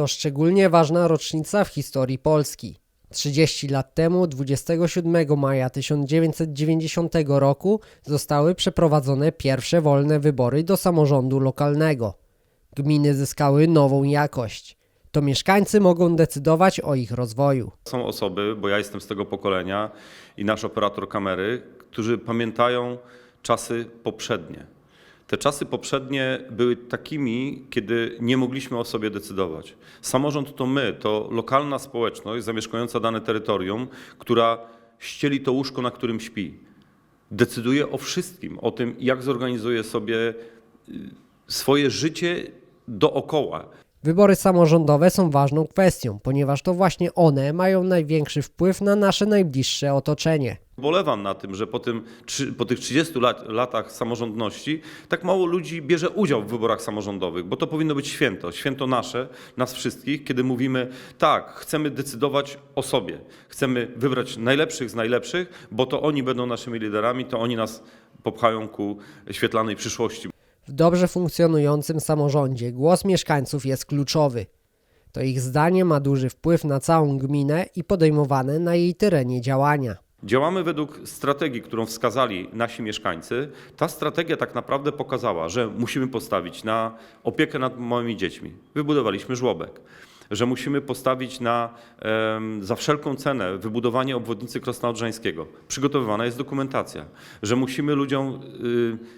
To szczególnie ważna rocznica w historii Polski. 30 lat temu, 27 maja 1990 roku, zostały przeprowadzone pierwsze wolne wybory do samorządu lokalnego. Gminy zyskały nową jakość. To mieszkańcy mogą decydować o ich rozwoju. Są osoby, bo ja jestem z tego pokolenia i nasz operator kamery, którzy pamiętają czasy poprzednie. Te czasy poprzednie były takimi, kiedy nie mogliśmy o sobie decydować. Samorząd to my, to lokalna społeczność zamieszkująca dane terytorium, która ścieli to łóżko, na którym śpi. Decyduje o wszystkim, o tym, jak zorganizuje sobie y, swoje życie dookoła. Wybory samorządowe są ważną kwestią, ponieważ to właśnie one mają największy wpływ na nasze najbliższe otoczenie. Bolewam na tym, że po, tym, po tych 30 lat, latach samorządności tak mało ludzi bierze udział w wyborach samorządowych, bo to powinno być święto, święto nasze, nas wszystkich, kiedy mówimy tak, chcemy decydować o sobie, chcemy wybrać najlepszych z najlepszych, bo to oni będą naszymi liderami, to oni nas popchają ku świetlanej przyszłości. W dobrze funkcjonującym samorządzie głos mieszkańców jest kluczowy. To ich zdanie ma duży wpływ na całą gminę i podejmowane na jej terenie działania. Działamy według strategii, którą wskazali nasi mieszkańcy. Ta strategia tak naprawdę pokazała, że musimy postawić na opiekę nad małymi dziećmi. Wybudowaliśmy żłobek. Że musimy postawić na za wszelką cenę wybudowanie obwodnicy Krosna Odrzańskiego. Przygotowywana jest dokumentacja. Że musimy ludziom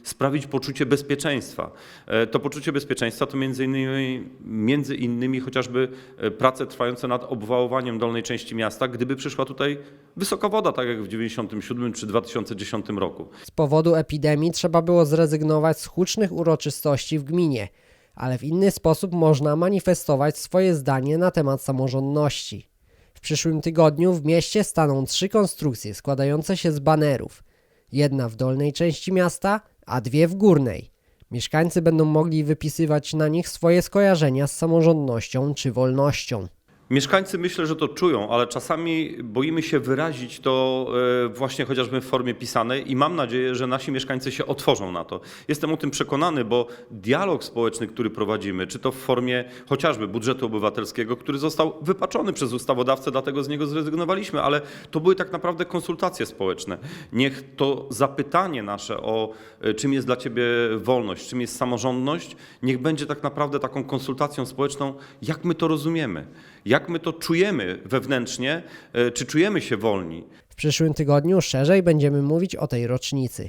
y, sprawić poczucie bezpieczeństwa. E, to poczucie bezpieczeństwa to między innymi, między innymi chociażby e, prace trwające nad obwałowaniem dolnej części miasta, gdyby przyszła tutaj wysoka woda, tak jak w 1997 czy 2010 roku. Z powodu epidemii trzeba było zrezygnować z hucznych uroczystości w gminie, ale w inny sposób można manifestować swoje zdanie na temat samorządności. W przyszłym tygodniu w mieście staną trzy konstrukcje składające się z banerów. Jedna w dolnej części miasta, a dwie w górnej. Mieszkańcy będą mogli wypisywać na nich swoje skojarzenia z samorządnością czy wolnością. Mieszkańcy myślę, że to czują, ale czasami boimy się wyrazić to e, właśnie chociażby w formie pisanej i mam nadzieję, że nasi mieszkańcy się otworzą na to. Jestem o tym przekonany, bo dialog społeczny, który prowadzimy, czy to w formie chociażby budżetu obywatelskiego, który został wypaczony przez ustawodawcę, dlatego z niego zrezygnowaliśmy, ale to były tak naprawdę konsultacje społeczne. Niech to zapytanie nasze o e, czym jest dla ciebie wolność, czym jest samorządność, niech będzie tak naprawdę taką konsultacją społeczną, jak my to rozumiemy, jak my to czujemy wewnętrznie, e, czy czujemy się wolni. W przyszłym tygodniu szerzej będziemy mówić o tej rocznicy.